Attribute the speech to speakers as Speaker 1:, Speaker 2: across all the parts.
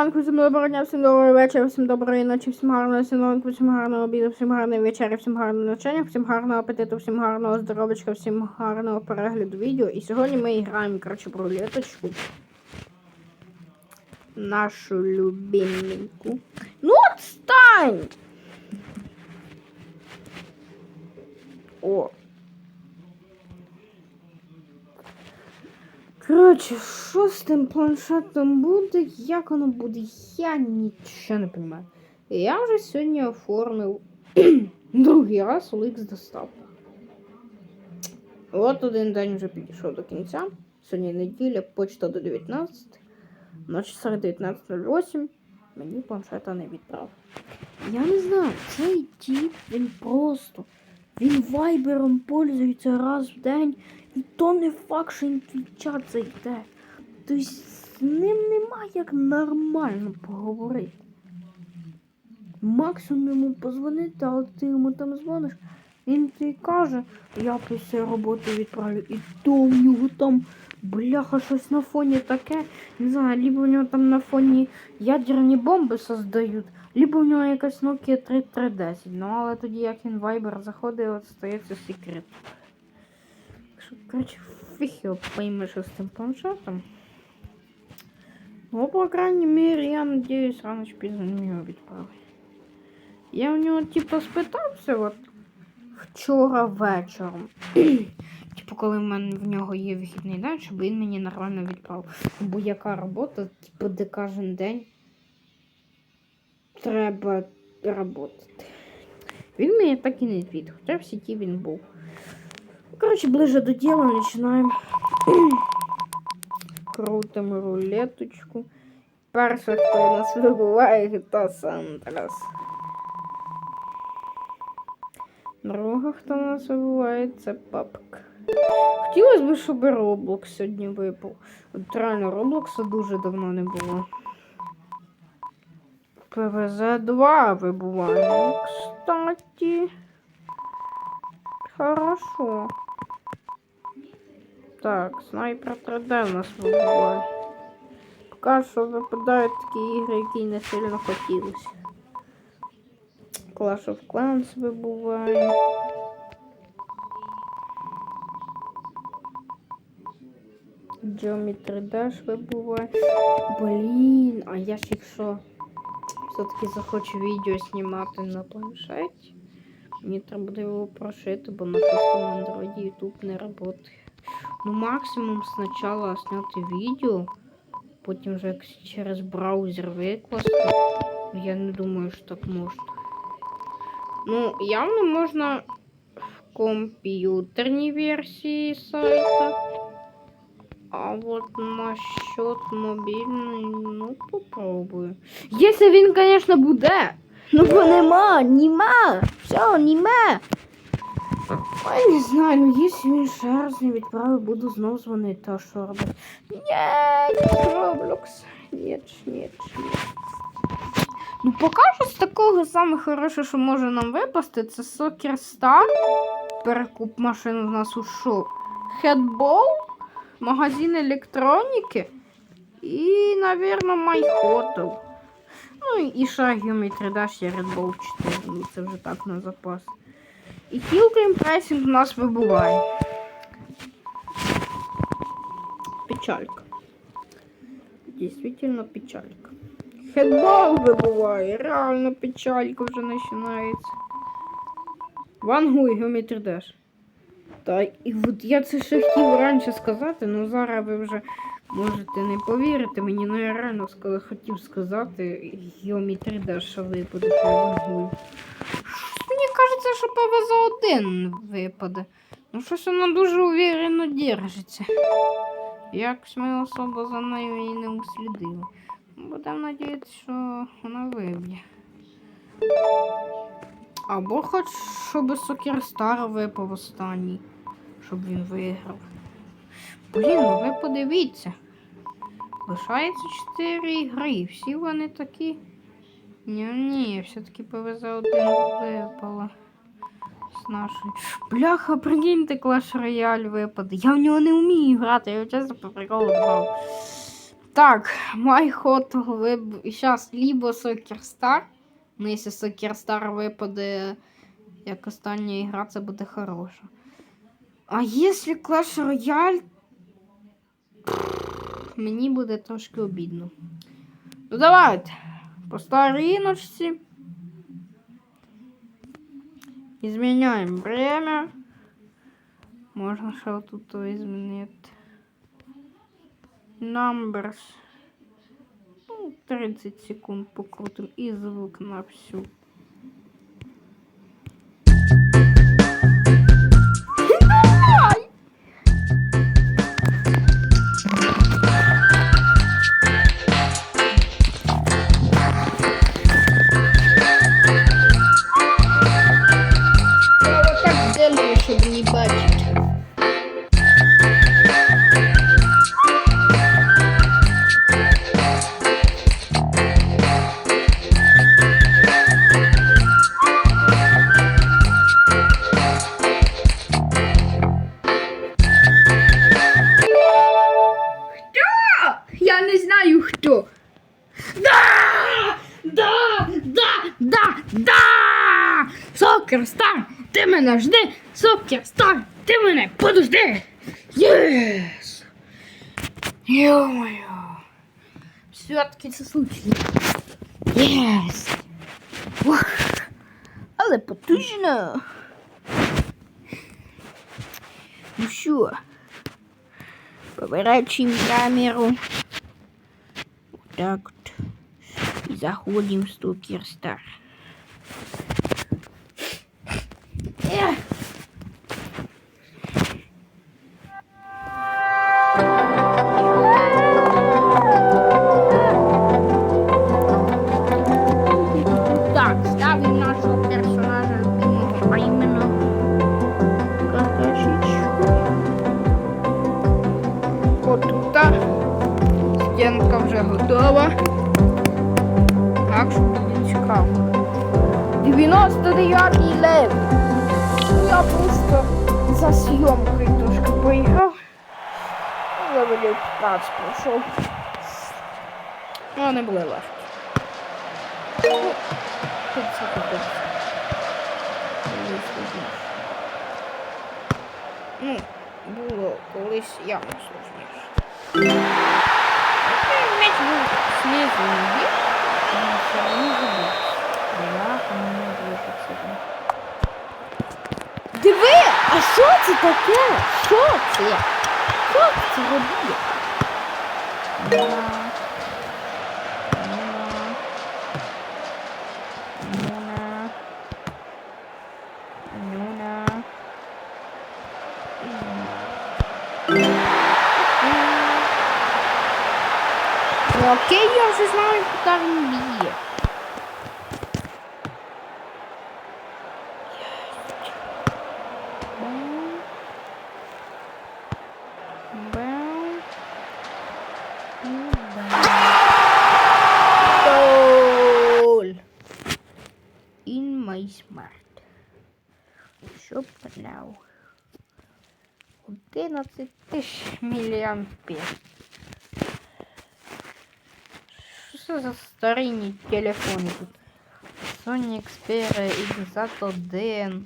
Speaker 1: Ранку, всім доброго дня, всім доброго вечора, всім доброї ночі, всім гарного синонку, всім гарного обіду, всім гарної вечері, всім гарного навчання, всім гарного апетиту, всім гарного здоров'ячка, всім гарного перегляду відео. І сьогодні ми граємо, коротше, про рулеточку. Нашу любименьку. Ну, отстань! О. Коротше, що з тим планшетом буде, як воно буде, я нічого не розумію. Я вже сьогодні оформив другий раз OLX доставку. От один день вже підійшов до кінця. Сьогодні неділя, почта до 19. На часах 19.08 мені планшета не відправив. Я не знаю, цей тип, він просто. Він вайбером пользується раз в день. І то не факт, що він твій чат зайде. Тобто з ним нема як нормально поговорити. Максимум йому позвонити, але ти йому там дзвониш, він тобі каже, я після роботи відправлю. І то в нього там бляха щось на фоні таке. Не знаю, либо у нього там на фоні ядерні бомби создають, либо у нього якась Nokia 3310. Ну але тоді як він Viber заходить, от стається секрет. Що, коротше, фіг з цим планшетом. Ну, по крайней мере, я надеюсь, рано чи пізно його відправить. Я у нього, типу, спитався от вчора вечором. типу, коли в мене в нього є вихідний день, щоб він мені нормально відправив. Бо яка робота, типу, де кожен день треба працювати. Він мені так і не відповів, хоча в сіті він був. Коротше, ближе до діла починаємо. Крутимо рулеточку. Перше, хто у нас вибуває, то Сандрас. Друга, хто у нас вибуває, це папка. Хотілося б, щоб Roblox сьогодні випав. От реально Роблокса дуже давно не було. ПВЗ-2 вибуває. Кстати. Хорошо. Так, снайпер 3D у нас вибуває. Поки що випадають такі ігри, які не сильно хотілося. Clash of Clans вибуває. Geometry Dash вибуває. Блін, а я ж якщо все-таки захочу відео знімати на планшеті. Мені треба буде його прошити, бо на простому андроиді YouTube не працює. Ну, максимум спочатку зняти відео, потім вже якось через браузер викласти. Ну, Я не думаю, що так можна. Ну, явно можна в комп'ютерній версії сайта. А вот насчет мобільної, ну попробую. Якщо він, звісно, буде. Ну бо нема, нема. Все, нема. Ой, не знаю, ну якщо він ще раз не відправив, буду знов дзвонити, то що робити? Ні, Роблокс. Ні, ні, ні. Ну, поки що з такого саме хороше, що може нам випасти, це Soccer Star. Перекуп машин у нас ушов. Хедбол, магазин електроніки і, навірно, MyHotel. Ну і Geometry Dash є Red Bull 4, ну це вже так на запас. І Hillclimb Pricing у нас вибуває. Печалька. Действительно печалька. Хедбол вибуває, реально печалька вже починається. Вангу і Geometry Dash. Та і от я це ще хотів раніше сказати, але зараз ви вже можете не повірити мені, але я реально сказав, хотів сказати Geometry Dash, що випаде, що. Мені кажеться, що ПВЗ 1 випаде. Ну щось воно дуже уверенно держиться. Якось ми особо за нею і не услідили. Будемо надіятися, що вона виб'є. Або хоч щоб Сокерстар випав останній, щоб він виграв. Блін, ну ви подивіться. Лишається 4 ігри, і всі вони такі. Ні, ні, все-таки ПВЗ один випала. З нашої. Бляха, прикиньте, Clash Royale випаде. Я в нього не вмію грати, я його чесно по приколу брав. Так, мой ход виб... Сейчас либо Сокер Стар. Ну, якщо Сокер Стар випаде як остання ігра, це буде хороша. А якщо Clash Royale, мені буде трошки обідно. Ну давайте. По стариночці. Изменяем время. Можна ще тут змінити. Numbers. Ну, 30 секунд покрутим і звук на всю. Знаю хто. Да! Да! Да! Да! Да! Сокер Стар, ти мене жди! Сокер Стар, ти мене подожди! Єс! Йо-моє! Все-таки це случилось. Єс! Ух! Але потужно! Ну що? Поворачиваем камеру. Вот так. И заходим в Стокер готова. Так що буде цікаво. 99 лев. Я просто за зйомкою трошки поїхав. Левелів 15 пройшов. Ну, вони були легкі. Ну. Ну, було колись явно сложніше. Снизу не видно, но все одно забив. Бляха, дуже сильно. Диви! А що це таке? Що це? Що це робить? Окей, я вже знаю, куди він б'є. Smart. Що пляв? 11 тисяч міліампер. Що це за старинні телефони тут? Sony Xperia X1,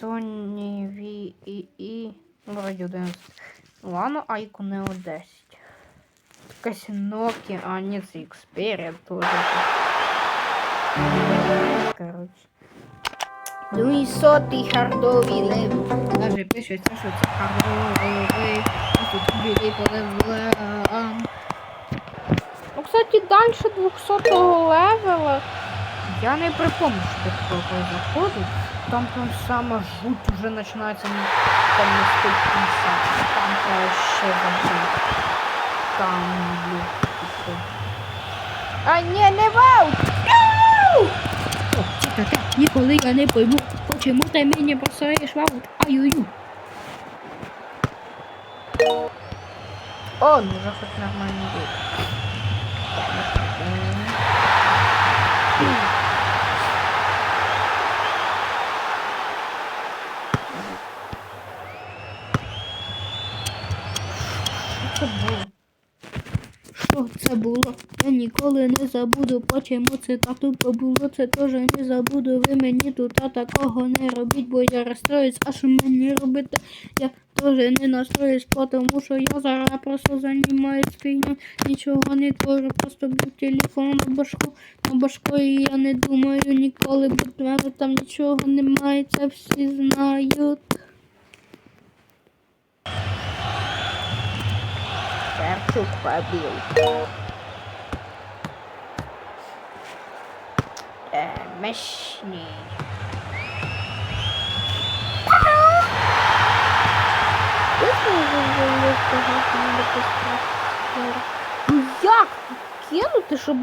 Speaker 1: Sony VII, вроді 11. Ладно, Айку Neo 10. Якась Nokia, а ні, це Xperia теж. Короче. Ну і сотий хардовий лев. Даже пишеться, що це хардовий. Тут білий полевлеан. Кстати, дальше 200 левела. Я не припомню, що такое заходить. Там там сама жуть уже починається ну, там не стиль кінця. Там ще забути. Там, блін, типу. А ні, не вау! Таке. Ніколи я не пойму, чому ти мені посилаєш ваут? Ай-ой-ой. О, ну вже хоч нормально буде. Ніколи не забуду. Потім це тату побуло, це теж не забуду. Ви мені тут такого не робіть, бо я розстроюсь, а що мені робити? Я теж не настроюсь, тому що я зараз просто займаюсь фігню, нічого не творю, просто б'ю телефон на башку, на башку, і я не думаю ніколи, бо мене там нічого немає, це всі знають. Шевчук побил. Мощней. Ну як кинути, щоб...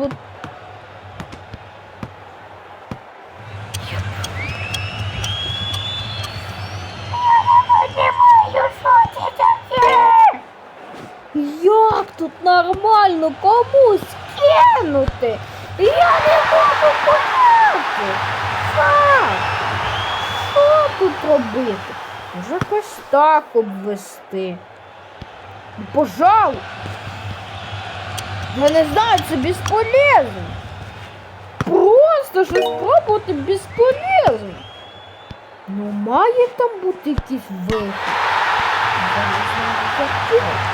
Speaker 1: Як тут нормально комусь кинути? Я не можу поняти. Що тут робити? Може якось так обвести. Пожалуй. Я не знаю, це безполезно. Просто щось спробувати безполезно. Ну має там бути якийсь вихід. Я не знаю,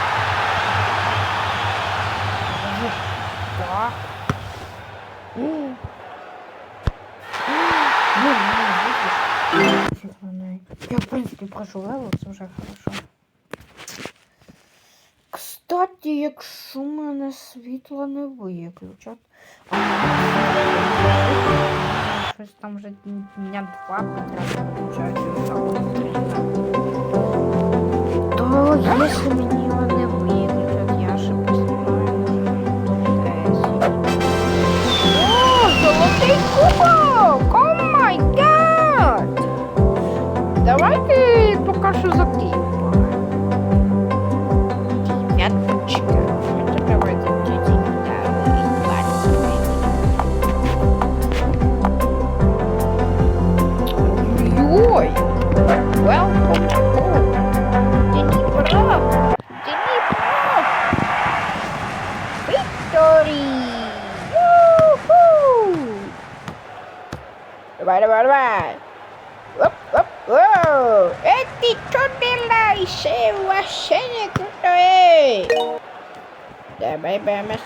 Speaker 1: Я, в принципе, прошу левел, вже хорошо. Кстати, якщо мене світло не виключать. Щось там вже дня два потрібно включати. То якщо мені його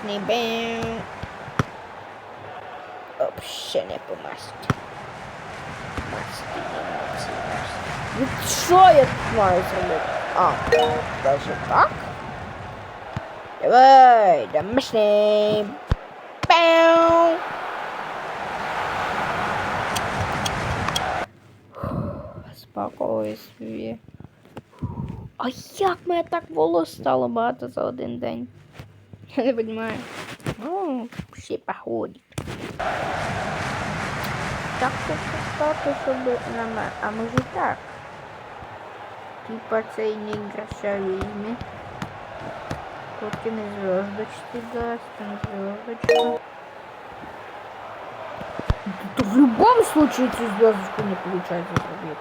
Speaker 1: Помашни, бэм! Вообще не помашни. Маски не маски. Ну що я тут маю зробити? А, даже так? Давай, домашний. Пау! Спокою собі. А як мене так волос стало багато за один день? Я не розумію. Ну, всі походять. Так хочу стати, щоб на мене. А може так? Типа цей не грошовизме. Потім і звездочки дасть, там звездочка. То в любом случае эту звездочку не получается забить.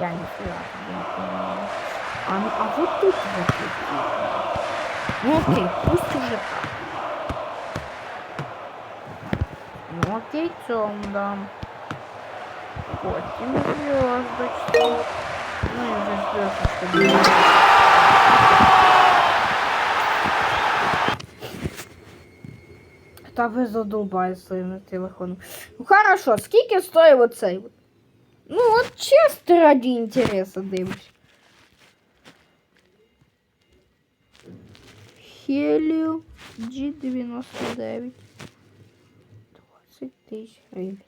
Speaker 1: Я не не понимаю. А, ну, а вот тут вот окей, пусть уже. Ну окей, цьому дам. Потім звездочки. Ну і вже звездочка буде. Та ви задолбали своїм телефоном. Ну хорошо, скільки стоїть оцей? Ну от чисто ради інтересу дивлюсь. Helio G99. 20 тисяч гривень.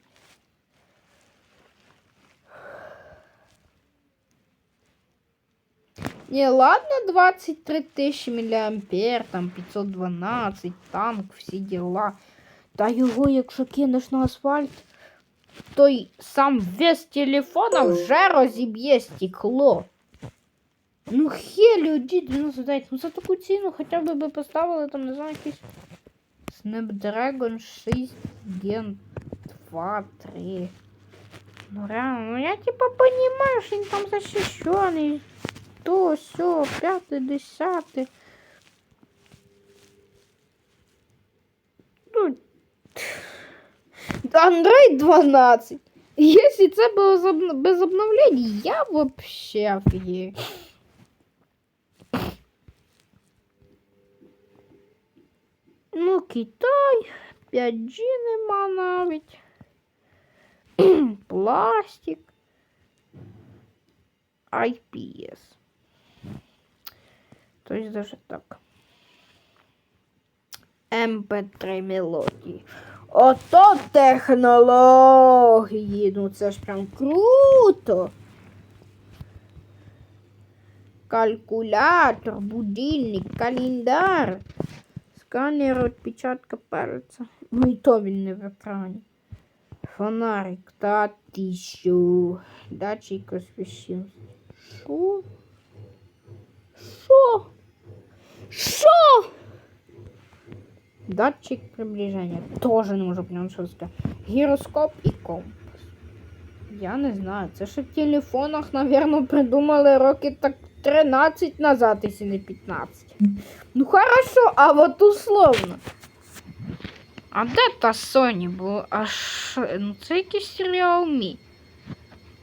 Speaker 1: Не, ладно, 23 тисячі міліампер, там 512, танк, всі діла. Та його, якщо кинеш на асфальт, то й сам вес телефона вже розіб'є стекло. Ну хелі оді 99. Ну за такую цену хотя бы бы поставил там, не знаю, якийсь Snapdragon 6 Gen 2, 3. Ну реально, ну я типа понимаю, что він там защищений. То, все, пятый, десятый. Ну, Андрей 12. Если это было без обновлений, я вообще офігею. Ну, Китай, 5G нема навіть. Пластик. IPS. То есть даже так. MP3 мелодії. Ото технології. Ну це ж прям круто. Калькулятор, будильник, календар, сканер відпечатка пальця. Ну і то він не в екрані. Фонарик, та ти що? Датчик освіщеності. Що? Що? Що? Датчик приближения. Тоже не можу прям що сказати. Гіроскоп і компас. Я не знаю. Це ще в телефонах, напевно, придумали роки так 13 назад, якщо не 15. Ну хорошо, а от условно. А де та Sony була? А що? Ну це якийсь Realme.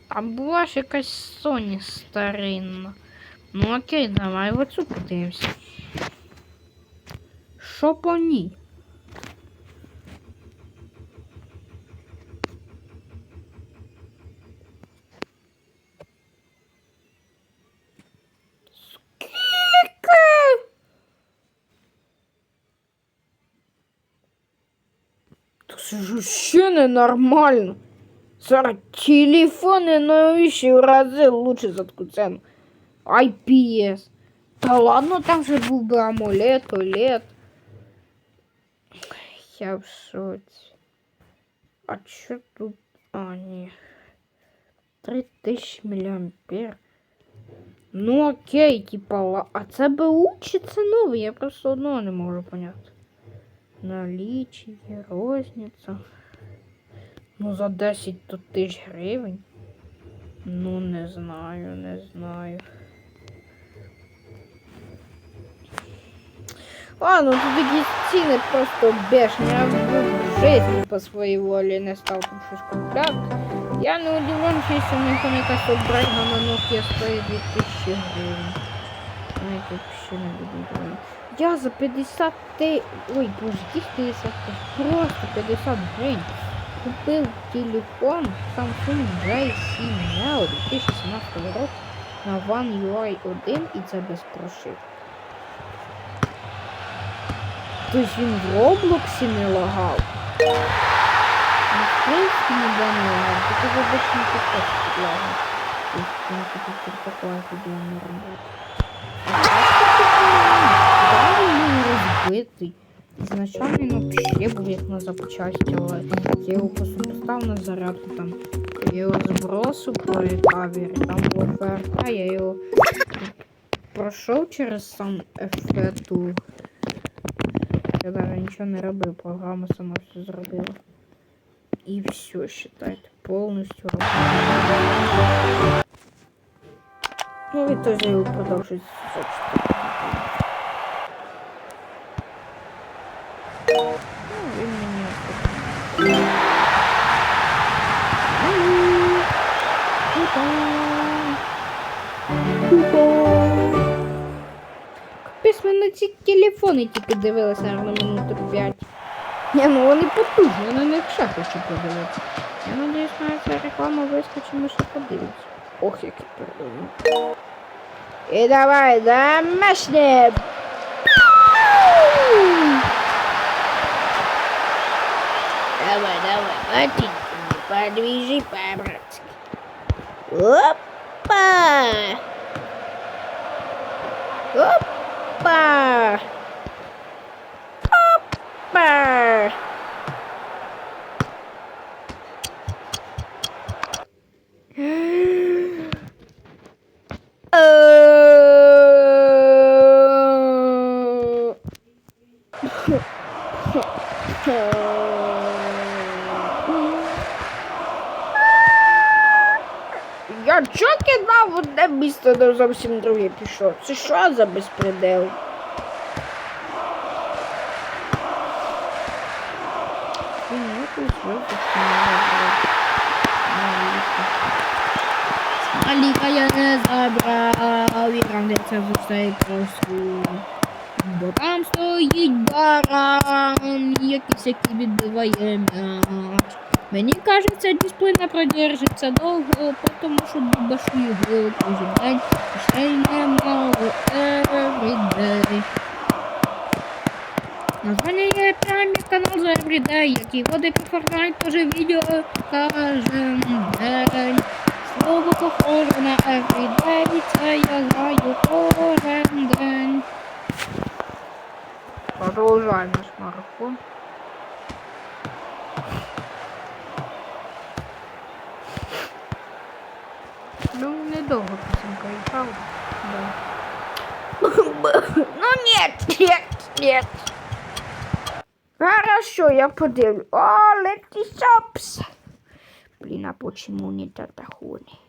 Speaker 1: А була ж якась Sony старинна. Ну окей, давай оцю подивимося. Що по? це ж ще ненормально. Зараз телефони новіші в рази лучше за таку ціну. IPS. Та ладно, там же був би AMOLED, OLED. Я в шоці. А чё тут? А, ні. 3000 мА. Ну окей, типа, ла- а це БУ чи це новий? Я просто одного не можу поняти. Наличие, розниця. Ну, за 10 тут тисяч гривень. Ну, не знаю, не знаю. Ладно, тут такі ціни просто бешені. Я в житті по своїй волі не став тут щось купляти. Я не удивлен, що якщо них там якась обрейна на Nokia стоїть 2000 гривень. Ну, я не буду думати. Я за 50 ти... Ой, боже, яких 50 тисяч? Просто 50 гривень. Купив телефон Samsung J7 Neo 2017 року на One UI 1 і це без прошивки. Тобто він в Роблоксі не лагав. Ну, в принципі, ніде не лагав, тільки в обичній підписці лагав. Тобто, в принципі, такое ходило на роботу. Да, він розбитий. Ізначально він взагалі був як на запчасті, але я його просто поставив на зарядку там. Я його збросив по рекавері, там була ФРК, я його пройшов через сам ефету. Я даже нічого не робив, програма сама все зробила. І все, считайте, повністю робила. Ну, і теж його продовжують на ці телефони тільки дивилися, наверное, минути 5. Ні, ну вони потужні, на них ще хочу подивитися. Я надіюсь, на ця реклама вискочить, ми ще подивимося. Ох, який передовий. І давай, домашнє! Давай, давай, матенька, подвижи по-братски. Опа! Опа! Опа! Я чо кидав в місце, зовсім друге пішов? Це що за безпредел? Смайліка я не забрав, і грандиться в цей красу. Бо там стоїть баран, якийсь який відбиває м'яч. Мені кажеться, дисципліна продержиться довго, тому що дубашу його кожен день. Ще й немало everyday. Названня є прямі канал за everyday, який водить по Fortnite, теж відео кожен день. Слово похоже на everyday, це я знаю кожен день. Продолжаем наш марафон. Ну, недолго песенка и. Да. Ну нет, нет, нет. Хорошо, я подивлю. О, Лети Сопс. Блин, а почему не Татахони?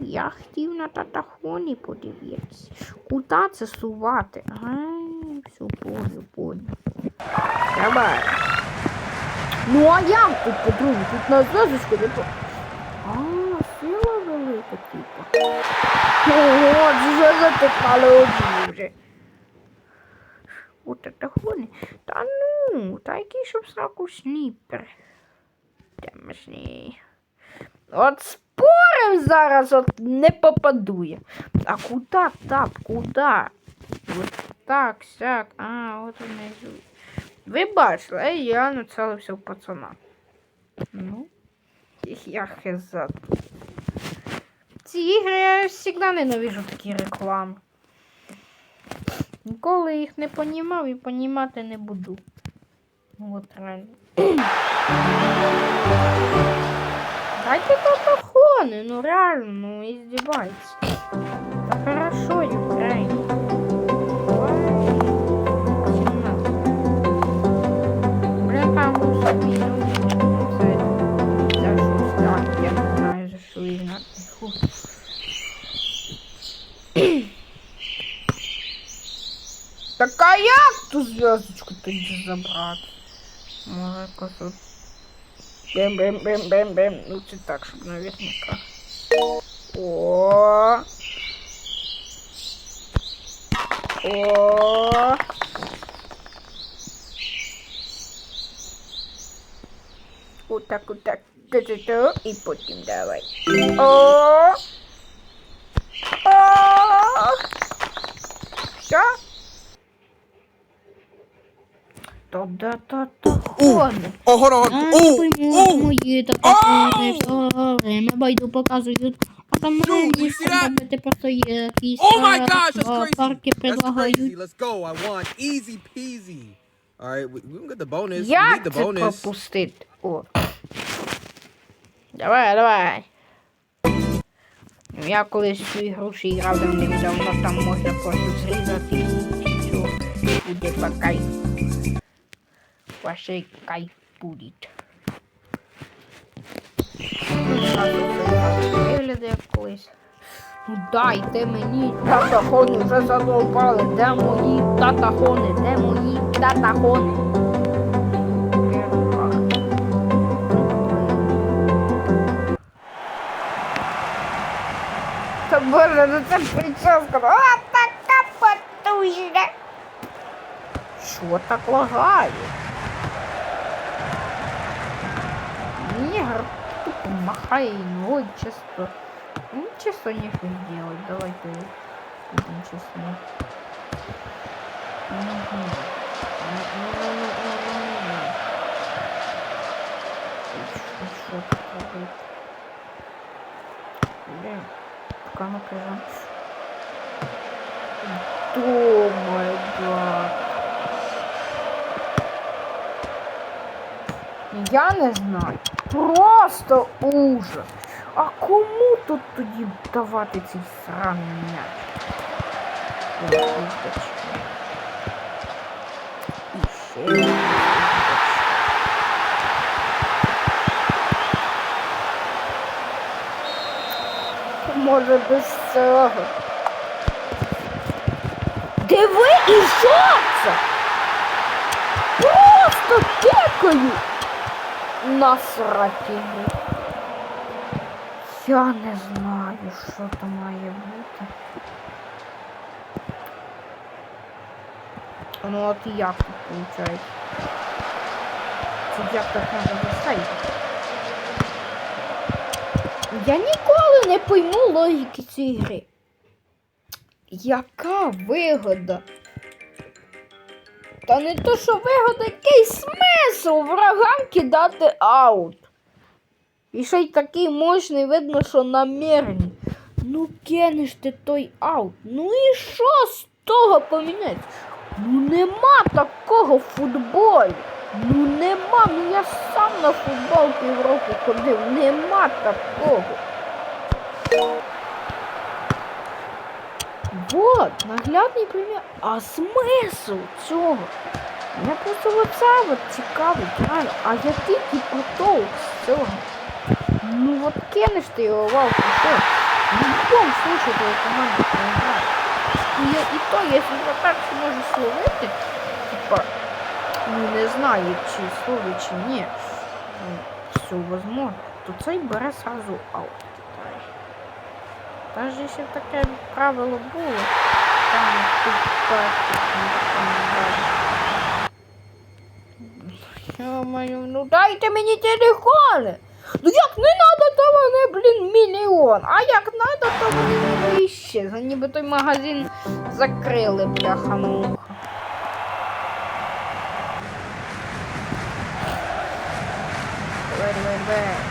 Speaker 1: Я хотів на Татахоні подивитися. Куда це сувати? Ай, все понял, понял. Давай. Ну а як тут по-другому? Тут на зв'язочку не по... А, велика, типа. Ого, вже затикали одні вже. От Татахоні. Та ну, та який щоб сраку сніпер. Темешний. От спорим зараз от не попадує. А куда так? Куда? От так, сяк. А, от внизу. Ви бачили, а я нацелився в пацана. Ну, я хеза. Ці ігри я завжди ненавижу такі реклами. Ніколи їх не понімав і понімати не буду. Ну, От реально. Дайте татахоны, ну реально, ну издевается. Да хорошо, Украина. Ту зв'язочку тоді забрати? Може, якось от Бем-бем-бем-бем-бем. Ну, це так, щоб наверняка. О. О. Отак, отак. Ту-ту-ту. І потім давай. О. О. Що? Та-да-та-та. Ходить.
Speaker 2: Oh, hold on.
Speaker 1: А,
Speaker 2: Oh,
Speaker 1: пойму,
Speaker 2: oh.
Speaker 1: мої время байду показують. А там мені
Speaker 2: see that?
Speaker 1: робити якісь
Speaker 2: Oh my gosh, that's
Speaker 1: а,
Speaker 2: crazy.
Speaker 1: парки предлагають.
Speaker 2: Let's go. I won. Easy peasy. All right, we, can get the bonus. we need
Speaker 1: Як це пропустити? О. Давай, давай. Ну, Я колись цю ігру ще грав давним-давно, там можна просто зрізати і все. Буде по кайфу. Ваше кайф буде. Так, от це Виглядає колись. Ну дайте мені татахони, вже задовбали. Де мої татахони? Де мої татахони? Та боже, ну це прическа. А така потужна. Що так лагає? Негр тупо махає ногой чисто. Ну, чисто нехуй делать. Давайте будем честны. Мгм. Ну-ну-ну-ну-ну-ну. И что- и что тут робить? Блин, пока напряжем. О май гад. Я не знаю. Просто ужас. А кому тут тоді давати цей сраний м'яч? І ще. Може без цього. Диви, і що це? Просто кет ігри. Я не знаю, що там має бути. Ну от як тут виходить? Це як так треба заставити? Я ніколи не пойму логіки цієї гри. Яка вигода? Та не то, що вигода, який смисл врагам кидати аут. І ще й такий мощний, видно, що намірені. Ну кинеш ти той аут. Ну і що з того поміняти? Ну нема такого в футболі. Ну нема, ну я сам на футбол півроку ходив. Нема такого. Вот, наглядний примір. А смисл цього? Мене просто оце от цікавить, реально. А який типу толк з цього? Ну от кинеш ти його вау, і що? В любом случае твоя команда проиграет. І, я, і то, якщо вратар ще може словити, типа, ну не знаю, чи словить, чи ні, ну, все возможно, то цей бере сразу аут. Даже якщо таке правило було, там тут Ё-моё, ну дайте мені телефони! Ну як не надо, то вони, блін, мільйон. А як надо, то вони ніби іще. Ніби той магазин закрили, бляха-муха. Wait, wait, давай. Oh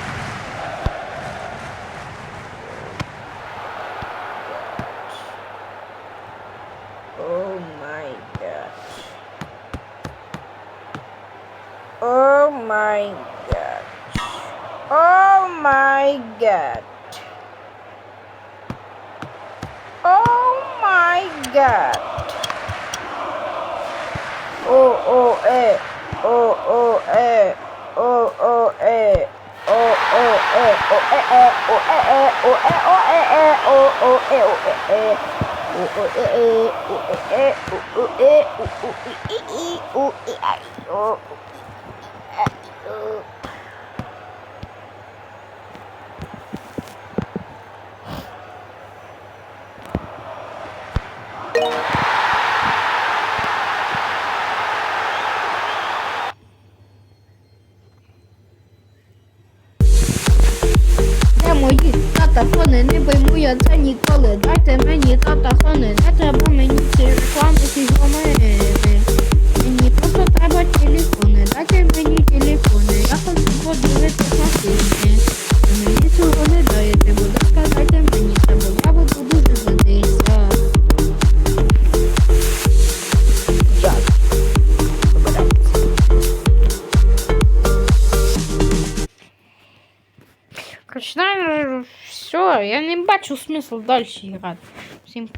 Speaker 1: Бачу далі грати. Всім па.